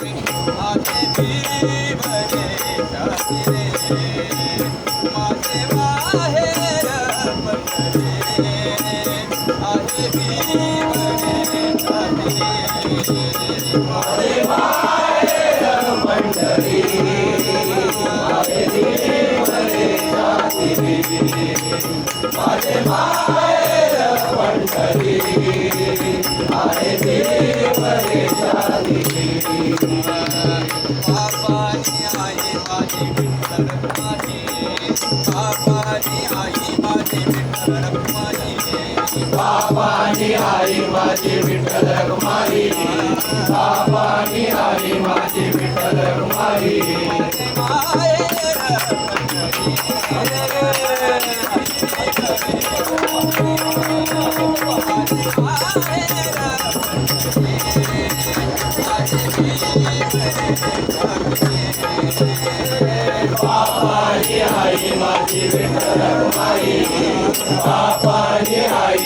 Hare आई माझी विठ्ठल कुमारी बाबानी आई माझी विठ्ठल कुमारी माहेर बाबानी आई माझी विठ्ठल कुमारी बाबानी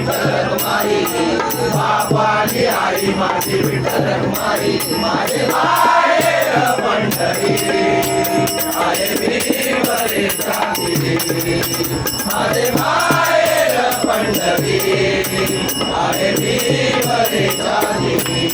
विठ्ठल माई बापाने आई माझी विठ्ठल माई माझे माये पंढरी आय विरे सांगितले माझे माये पंढरी आय विरे सांगितले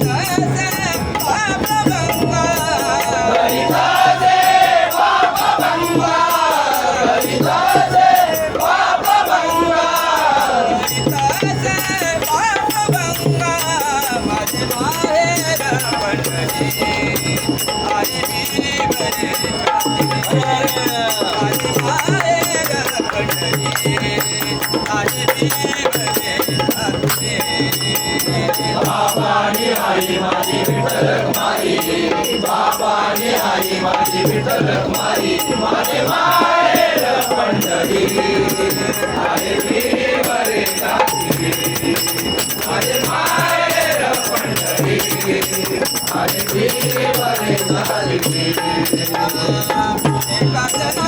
Yeah. आई माझी विठ्ठल माई बापाने आई माझी विठ्ठल माई माझे माय पंढरी अरे देवरे माझे माय पंढरी अरे देवरे काजन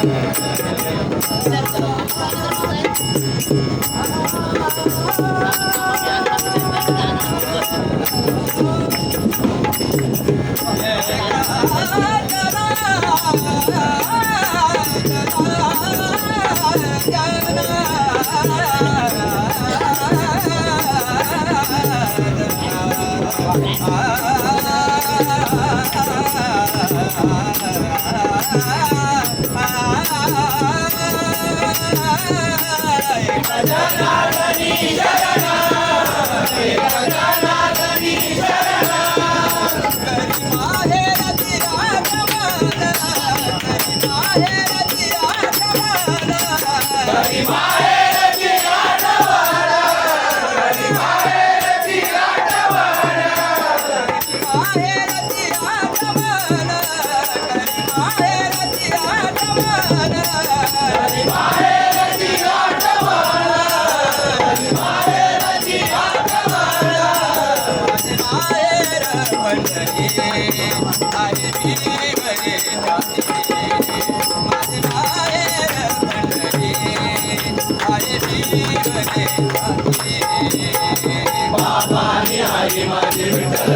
Thank you. बाबानी आई माझी विठ्ठल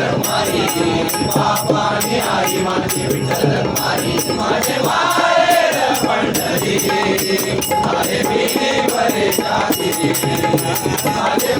बाबानी आई माझी विठ्ठल माझे पंढरी अरे मी बरे जाती माझे